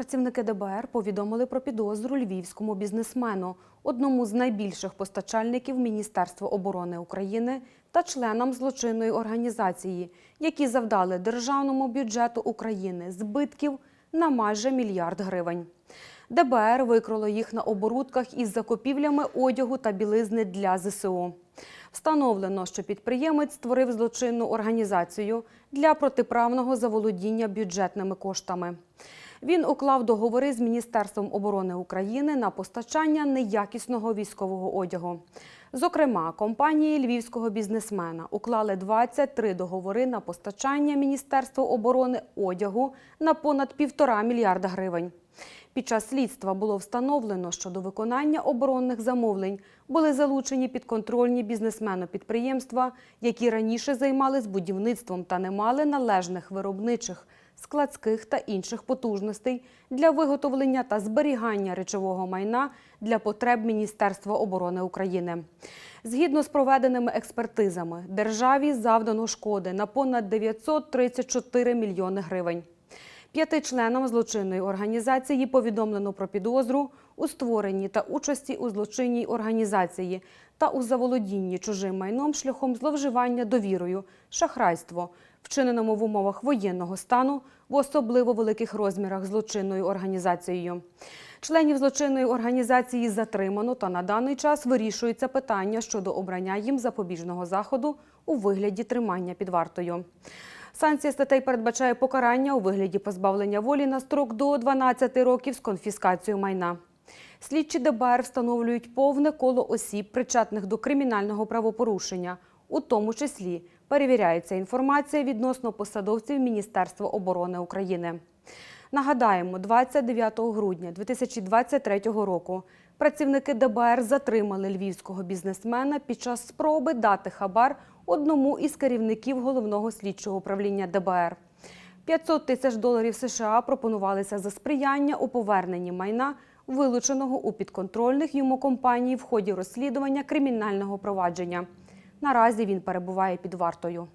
Працівники ДБР повідомили про підозру львівському бізнесмену, одному з найбільших постачальників Міністерства оборони України та членам злочинної організації, які завдали державному бюджету України збитків на майже мільярд гривень. ДБР викрило їх на оборудках із закупівлями одягу та білизни для ЗСУ. Встановлено, що підприємець створив злочинну організацію для протиправного заволодіння бюджетними коштами. Він уклав договори з Міністерством оборони України на постачання неякісного військового одягу. Зокрема, компанії львівського бізнесмена уклали 23 договори на постачання Міністерству оборони одягу на понад півтора мільярда гривень. Під час слідства було встановлено, що до виконання оборонних замовлень були залучені підконтрольні бізнесмену підприємства, які раніше займались будівництвом та не мали належних виробничих, складських та інших потужностей для виготовлення та зберігання речового майна для потреб Міністерства оборони України. Згідно з проведеними експертизами, державі завдано шкоди на понад 934 мільйони гривень. П'яти членам злочинної організації повідомлено про підозру у створенні та участі у злочинній організації та у заволодінні чужим майном шляхом зловживання довірою, шахрайство, вчиненому в умовах воєнного стану в особливо великих розмірах злочинною організацією. Членів злочинної організації затримано та на даний час вирішується питання щодо обрання їм запобіжного заходу у вигляді тримання під вартою. Санкція статей передбачає покарання у вигляді позбавлення волі на строк до 12 років з конфіскацією майна. Слідчі ДБР встановлюють повне коло осіб, причетних до кримінального правопорушення, у тому числі перевіряється інформація відносно посадовців Міністерства оборони України. Нагадаємо, 29 грудня 2023 року працівники ДБР затримали львівського бізнесмена під час спроби дати хабар одному із керівників головного слідчого управління ДБР. 500 тисяч доларів США пропонувалися за сприяння у поверненні майна, вилученого у підконтрольних йому компаній в ході розслідування кримінального провадження. Наразі він перебуває під вартою.